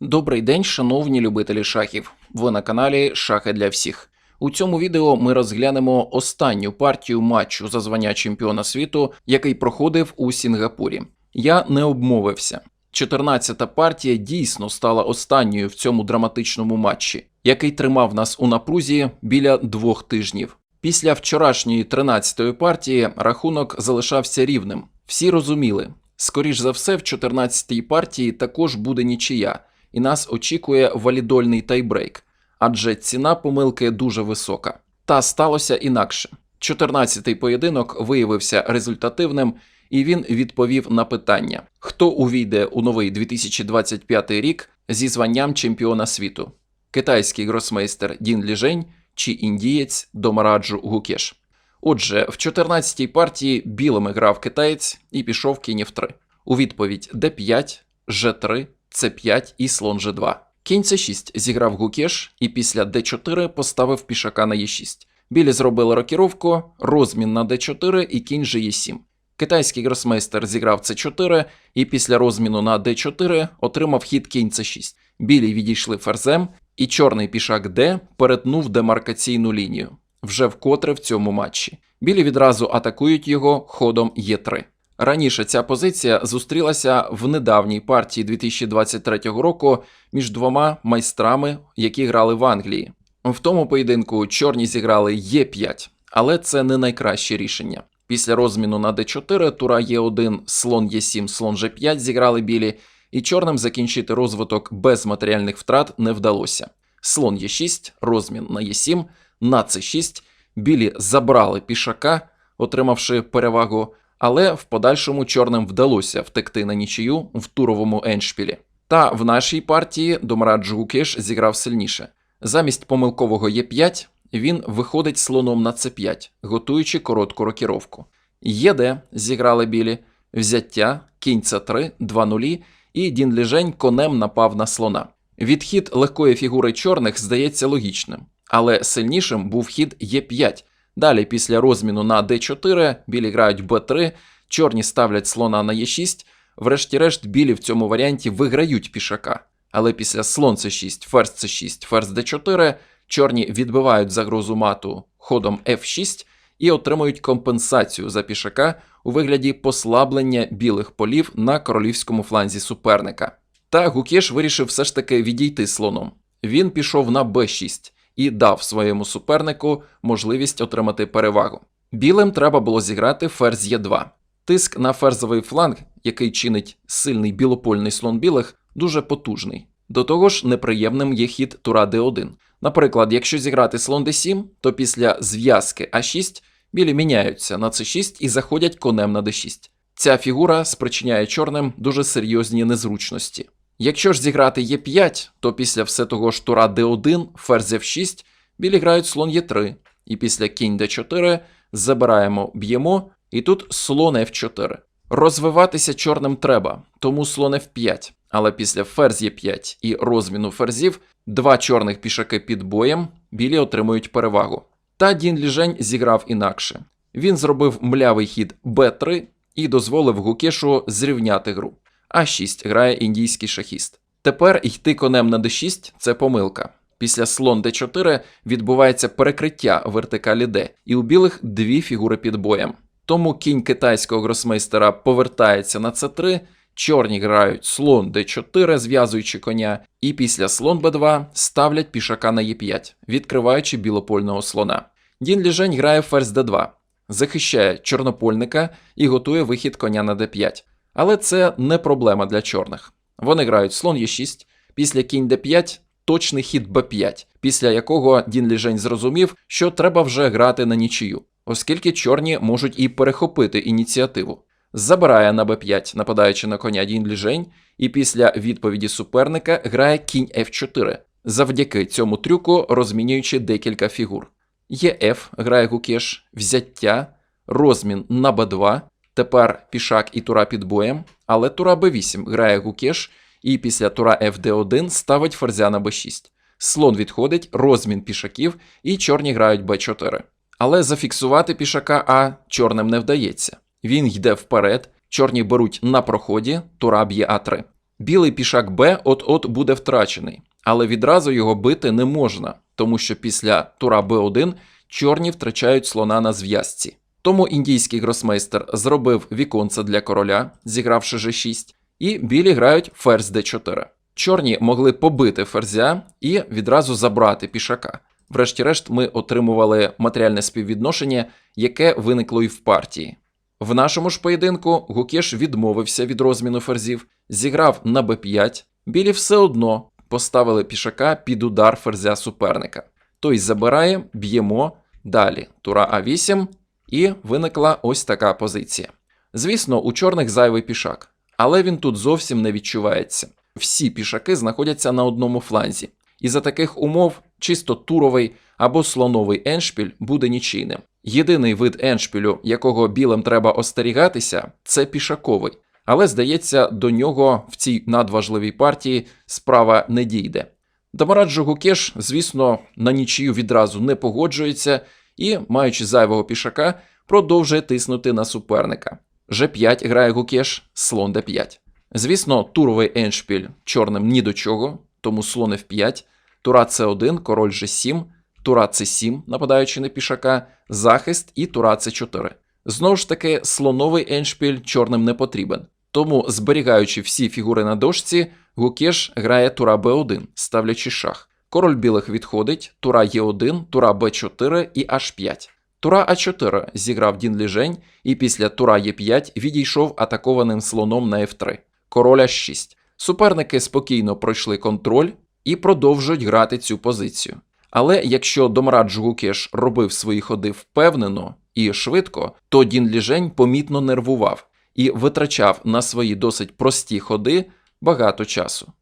Добрий день, шановні любителі шахів. Ви на каналі Шахи для всіх. У цьому відео ми розглянемо останню партію матчу за звання чемпіона світу, який проходив у Сінгапурі. Я не обмовився. 14-та партія дійсно стала останньою в цьому драматичному матчі, який тримав нас у напрузі біля двох тижнів. Після вчорашньої 13-ї партії рахунок залишався рівним. Всі розуміли, скоріш за все, в 14-й партії також буде нічия, і нас очікує валідольний тайбрейк, адже ціна помилки дуже висока. Та сталося інакше. 14-й поєдинок виявився результативним, і він відповів на питання: хто увійде у новий 2025 рік зі званням чемпіона світу: китайський гросмейстер Дін Ліжень чи індієць Домараджу Гукеш. Отже, в 14-й партії білими грав китаєць і пішов кінь f3. У відповідь d5, g3, c5 і слон g2. Кінь c6 зіграв Гукеш і після d4 поставив пішака на e6. Білі зробили рокіровку, розмін на d4 і кінь ge7. Китайський гросмейстер зіграв c4 і після розміну на d4 отримав хід кінь c6. Білі відійшли ферзем, і чорний пішак d перетнув демаркаційну лінію. Вже вкотре в цьому матчі. Білі відразу атакують його ходом Е3. Раніше ця позиція зустрілася в недавній партії 2023 року між двома майстрами, які грали в Англії. В тому поєдинку чорні зіграли Е5, але це не найкраще рішення. Після розміну на d4 тура Е1, слон Е7, слон G5 зіграли білі, і чорним закінчити розвиток без матеріальних втрат не вдалося. Слон Е6, розмін на Е7, на С6, білі забрали пішака, отримавши перевагу, але в подальшому чорним вдалося втекти на нічию в туровому еншпілі. Та в нашій партії Домраджу Гукеш зіграв сильніше. Замість помилкового Е5 він виходить слоном на С5, готуючи коротку рокіровку. ЄД зіграли білі, взяття, кінь С3, 2 нулі, і Дін Ліжень конем напав на слона. Відхід легкої фігури чорних здається логічним, але сильнішим був хід Е5. Далі, після розміну на d4, білі грають b3, чорні ставлять слона на e6. Врешті-решт, білі в цьому варіанті виграють пішака. Але після слон c6, ферзь c6, ферзь d4, чорні відбивають загрозу мату ходом f6 і отримують компенсацію за пішака у вигляді послаблення білих полів на королівському фланзі суперника. Та Гукєш вирішив все ж таки відійти слоном. Він пішов на b6 і дав своєму супернику можливість отримати перевагу. Білим треба було зіграти ферзь Е2. Тиск на ферзовий фланг, який чинить сильний білопольний слон білих, дуже потужний. До того ж, неприємним є хід тура d1. Наприклад, якщо зіграти слон d7, то після зв'язки а6 білі міняються на c6 і заходять конем на d6. Ця фігура спричиняє чорним дуже серйозні незручності. Якщо ж зіграти Е5, то після все того ж тура d1, ферзь f6, білі грають слон Е3, і після кінь d4 забираємо, б'ємо, і тут слон f4. Розвиватися чорним треба, тому слон f5, але після ферзь Е5 і розміну ферзів два чорних пішаки під боєм, білі отримують перевагу. Та Дін Ліжень зіграв інакше. Він зробив млявий хід b3 і дозволив Гукешу зрівняти гру. А6 грає індійський шахіст. Тепер йти конем на d6 це помилка. Після слон d4 відбувається перекриття вертикалі d, і у білих дві фігури під боєм. Тому кінь китайського гросмейстера повертається на c3, чорні грають слон d4, зв'язуючи коня, і після слон b2 ставлять пішака на e5, відкриваючи білопольного слона. Дін Ліжень грає ферзь d2, захищає чорнопольника і готує вихід коня на d5. Але це не проблема для чорних. Вони грають слон Е6, після кінь d5 точний хід b5, після якого Дін Ліжень зрозумів, що треба вже грати на нічию, оскільки чорні можуть і перехопити ініціативу. Забирає на b5, нападаючи на коня Дін Ліжень, і після відповіді суперника грає кінь f4, завдяки цьому трюку розмінюючи декілька фігур. ЄФ грає Гукеш, взяття, розмін на b2. Тепер пішак і тура під боєм, але тура b8 грає Гукеш, і після тура fd1 ставить ферзя на b6. Слон відходить, розмін пішаків, і чорні грають b4. Але зафіксувати пішака А чорним не вдається. Він йде вперед, чорні беруть на проході, тура б'є А3. Білий пішак Б от-от буде втрачений, але відразу його бити не можна, тому що після тура Б1 чорні втрачають слона на зв'язці. Тому індійський гросмейстер зробив віконце для короля, зігравши G6, і білі грають ферзь d4. Чорні могли побити ферзя і відразу забрати пішака. Врешті-решт, ми отримували матеріальне співвідношення, яке виникло і в партії. В нашому ж поєдинку Гукеш відмовився від розміну ферзів, зіграв на b5, білі все одно поставили пішака під удар ферзя суперника. Той забирає, б'ємо, далі тура А8, і виникла ось така позиція. Звісно, у чорних зайвий пішак, але він тут зовсім не відчувається. Всі пішаки знаходяться на одному фланзі, і за таких умов чисто туровий або слоновий еншпіль буде нічийним. Єдиний вид еншпілю, якого білим треба остерігатися, це пішаковий. Але здається, до нього в цій надважливій партії справа не дійде. Дамараджо Гукеш, звісно, на нічию відразу не погоджується і, маючи зайвого пішака, продовжує тиснути на суперника. G5 грає Гукеш, слон d5. Звісно, туровий еншпіль чорним ні до чого, тому слон f5, тура c1, король g7, тура c7, нападаючи на пішака, захист і тура c4. Знову ж таки, слоновий еншпіль чорним не потрібен. Тому, зберігаючи всі фігури на дошці, Гукеш грає тура b1, ставлячи шах. Король білих відходить, тура Е1, тура Б4 і H5. Тура А4 зіграв Дін Ліжень і після тура Е5 відійшов атакованим слоном на F3. Король H6. Суперники спокійно пройшли контроль і продовжують грати цю позицію. Але якщо Домрадж Гукеш робив свої ходи впевнено і швидко, то Дін Ліжень помітно нервував і витрачав на свої досить прості ходи багато часу.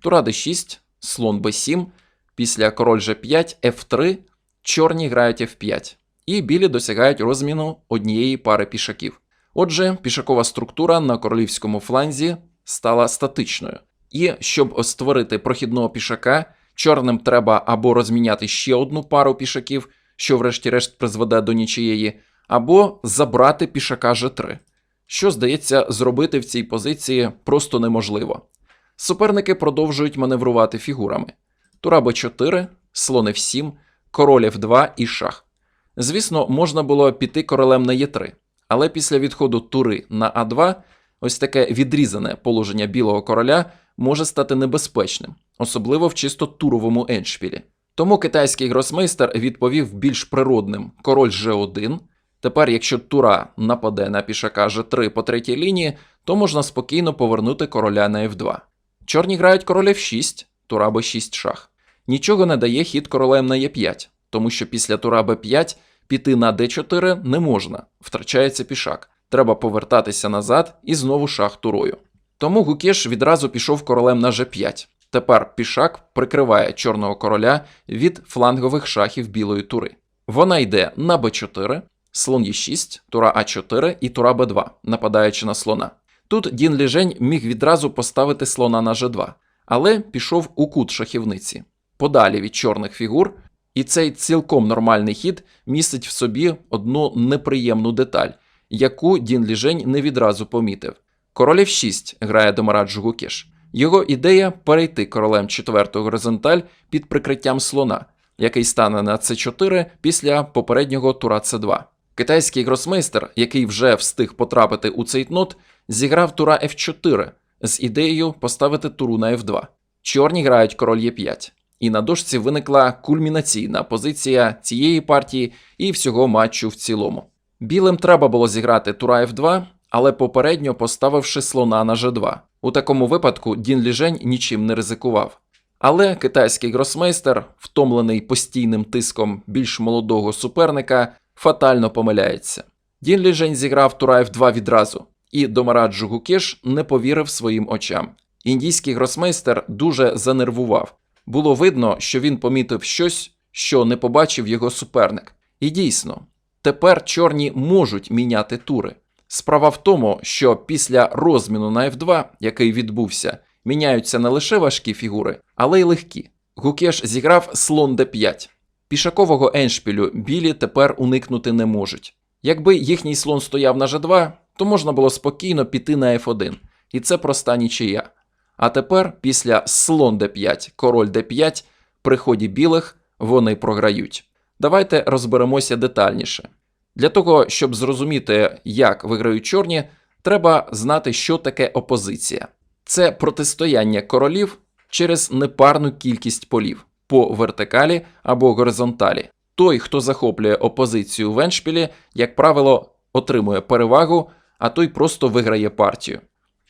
Тура d6, слон b7, після король g5, f3, чорні грають f5, і білі досягають розміну однієї пари пішаків. Отже, пішакова структура на королівському фланзі стала статичною. І щоб створити прохідного пішака, чорним треба або розміняти ще одну пару пішаків, що врешті-решт призведе до нічиєї, або забрати пішака g3, що здається зробити в цій позиції просто неможливо. Суперники продовжують маневрувати фігурами. Тура Б4, слон F7, король F2 і шах. Звісно, можна було піти королем на Е3, але після відходу тури на А2 ось таке відрізане положення білого короля може стати небезпечним, особливо в чисто туровому еншпілі. Тому китайський гросмейстер відповів більш природним король G1. Тепер, якщо тура нападе на пішака G3 по третій лінії, то можна спокійно повернути короля на F2. Чорні грають король F6, тура Б6 шах. Нічого не дає хід королем на Е5, тому що після тура Б5 піти на Д4 не можна, втрачається пішак. Треба повертатися назад і знову шах турою. Тому Гукеш відразу пішов королем на G5. Тепер пішак прикриває чорного короля від флангових шахів білої тури. Вона йде на Б4, слон Е6, тура А4 і тура Б2, нападаючи на слона. Тут Дін Ліжень міг відразу поставити слона на G2, але пішов у кут шахівниці, подалі від чорних фігур, і цей цілком нормальний хід містить в собі одну неприємну деталь, яку Дін Ліжень не відразу помітив. Король F6 грає Домарадж Гукеш. Його ідея перейти королем четвертого горизонталь під прикриттям слона, який стане на c4 після попереднього тура c2. Китайський гросмейстер, який вже встиг потрапити у цей нот, зіграв тура f4 з ідеєю поставити туру на f2. Чорні грають король e5. І на дошці виникла кульмінаційна позиція цієї партії і всього матчу в цілому. Білим треба було зіграти тура f2, але попередньо поставивши слона на g2. У такому випадку Дін Ліжень нічим не ризикував. Але китайський гросмейстер, втомлений постійним тиском більш молодого суперника, фатально помиляється. Дін Ліжень зіграв тура f2 відразу, і Домараджу Гукеш не повірив своїм очам. Індійський гросмейстер дуже занервував. Було видно, що він помітив щось, що не побачив його суперник. І дійсно, тепер чорні можуть міняти тури. Справа в тому, що після розміну на F2, який відбувся, міняються не лише важкі фігури, але й легкі. Гукеш зіграв слон d5. Пішакового еншпілю білі тепер уникнути не можуть. Якби їхній слон стояв на g2, то можна було спокійно піти на f1, і це проста нічия. А тепер, після слон d5, король d5, при ході білих вони програють. Давайте розберемося детальніше. Для того, щоб зрозуміти, як виграють чорні, треба знати, що таке опозиція. Це протистояння королів через непарну кількість полів по вертикалі або горизонталі. Той, хто захоплює опозицію в еншпілі, як правило, отримує перевагу, а той просто виграє партію.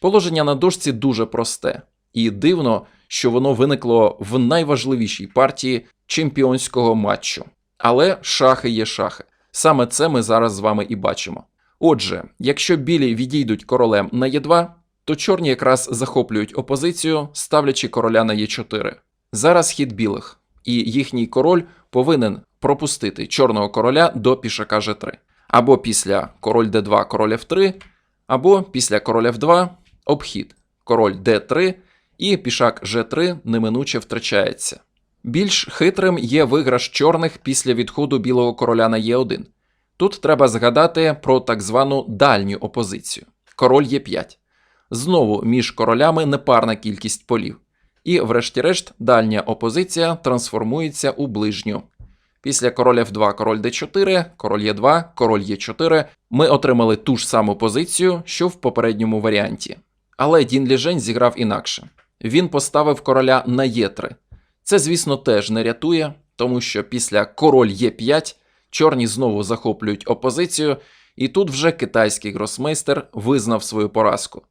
Положення на дошці дуже просте, і дивно, що воно виникло в найважливішій партії чемпіонського матчу. Але шахи є шахи. Саме це ми зараз з вами і бачимо. Отже, якщо білі відійдуть королем на Е2, то чорні якраз захоплюють опозицію, ставлячи короля на Е4. Зараз хід білих, і їхній король повинен пропустити чорного короля до пішака G3. Або після король d2, король f3, або після король f2 обхід, король d3 і пішак g3 неминуче втрачається. Більш хитрим є виграш чорних після відходу білого короля на Е1. Тут треба згадати про так звану дальню опозицію. Король Е5. Знову між королями непарна кількість полів. І, врешті-решт, дальня опозиція трансформується у ближню. Після король F2, король D4, король Е2, король Е4 ми отримали ту ж саму позицію, що в попередньому варіанті. Але Дін Ліжень зіграв інакше. Він поставив короля на Е3. Це, звісно, теж не рятує, тому що після король Е5 чорні знову захоплюють опозицію, і тут вже китайський гросмейстер визнав свою поразку,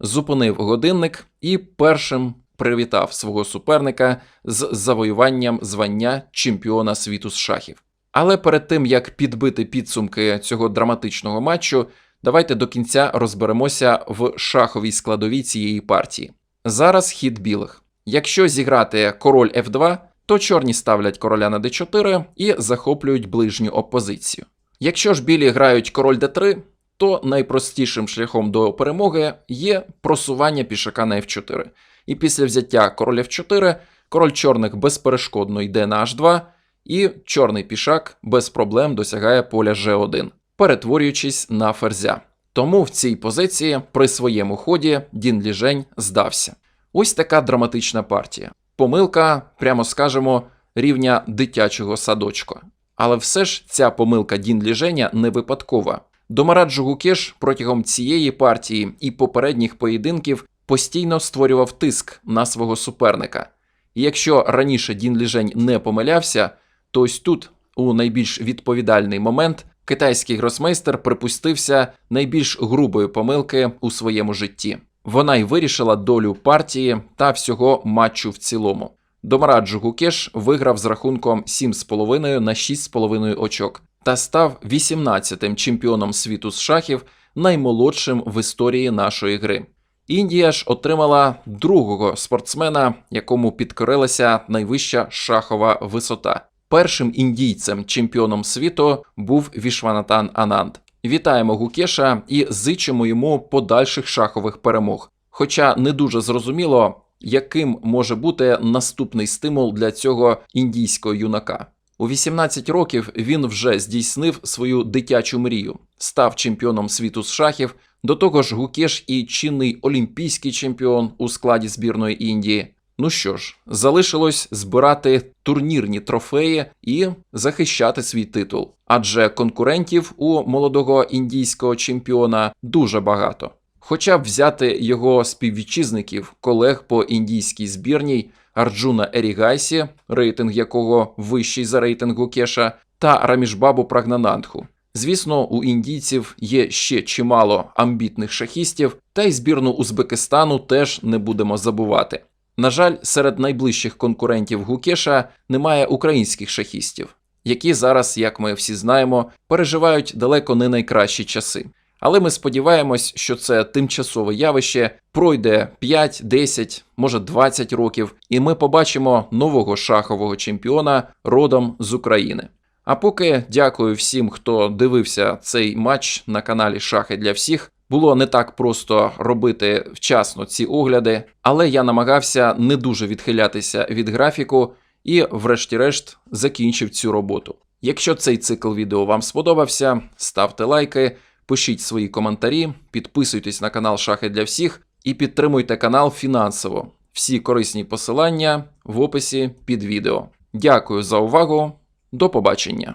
зупинив годинник і першим привітав свого суперника з завоюванням звання чемпіона світу з шахів. Але перед тим як підбити підсумки цього драматичного матчу, давайте до кінця розберемося в шаховій складовій цієї партії. Зараз хід білих. Якщо зіграти король F2, то чорні ставлять короля на d4 і захоплюють ближню опозицію. Якщо ж білі грають король d3, то найпростішим шляхом до перемоги є просування пішака на f4. І після взяття короля f4 король чорних безперешкодно йде на h2, і чорний пішак без проблем досягає поля g1, перетворюючись на ферзя. Тому в цій позиції при своєму ході Дін Ліжень здався. Ось така драматична партія. Помилка, прямо скажемо, рівня дитячого садочка. Але все ж ця помилка Дін Ліженя не випадкова. Домараджу Гукеш протягом цієї партії і попередніх поєдинків постійно створював тиск на свого суперника. І якщо раніше Дін Ліжень не помилявся, то ось тут, у найбільш відповідальний момент, китайський гросмейстер припустився найбільш грубої помилки у своєму житті. Вона й вирішила долю партії та всього матчу в цілому. Домараджу Гукеш виграв з рахунком 7,5 на 6,5 очок та став 18-тим чемпіоном світу з шахів, наймолодшим в історії нашої гри. Індія ж отримала другого спортсмена, якому підкорилася найвища шахова висота. Першим індійцем чемпіоном світу був Вішванатан Ананд. Вітаємо Гукеша і зичимо йому подальших шахових перемог. Хоча не дуже зрозуміло, яким може бути наступний стимул для цього індійського юнака. У 18 років він вже здійснив свою дитячу мрію, став чемпіоном світу з шахів. До того ж, Гукеш і чинний олімпійський чемпіон у складі збірної Індії. Ну що ж, залишилось збирати турнірні трофеї і захищати свій титул, адже конкурентів у молодого індійського чемпіона дуже багато. Хоча б взяти його співвітчизників, колег по індійській збірній Арджуна Ерігайсі, рейтинг якого вищий за рейтинг Гукеша, та Рамішбабу Прагнанандху. Звісно, у індійців є ще чимало амбітних шахістів, та й збірну Узбекистану теж не будемо забувати. На жаль, серед найближчих конкурентів Гукеша немає українських шахістів, які зараз, як ми всі знаємо, переживають далеко не найкращі часи. Але ми сподіваємось, що це тимчасове явище пройде 5, 10, може 20 років, і ми побачимо нового шахового чемпіона родом з України. А поки дякую всім, хто дивився цей матч на каналі Шахи для всіх. Було не так просто робити вчасно ці огляди, але я намагався не дуже відхилятися від графіку і, врешті-решт, закінчив цю роботу. Якщо цей цикл відео вам сподобався, ставте лайки, пишіть свої коментарі, підписуйтесь на канал Шахи для всіх і підтримуйте канал фінансово. Всі корисні посилання в описі під відео. Дякую за увагу. До побачення.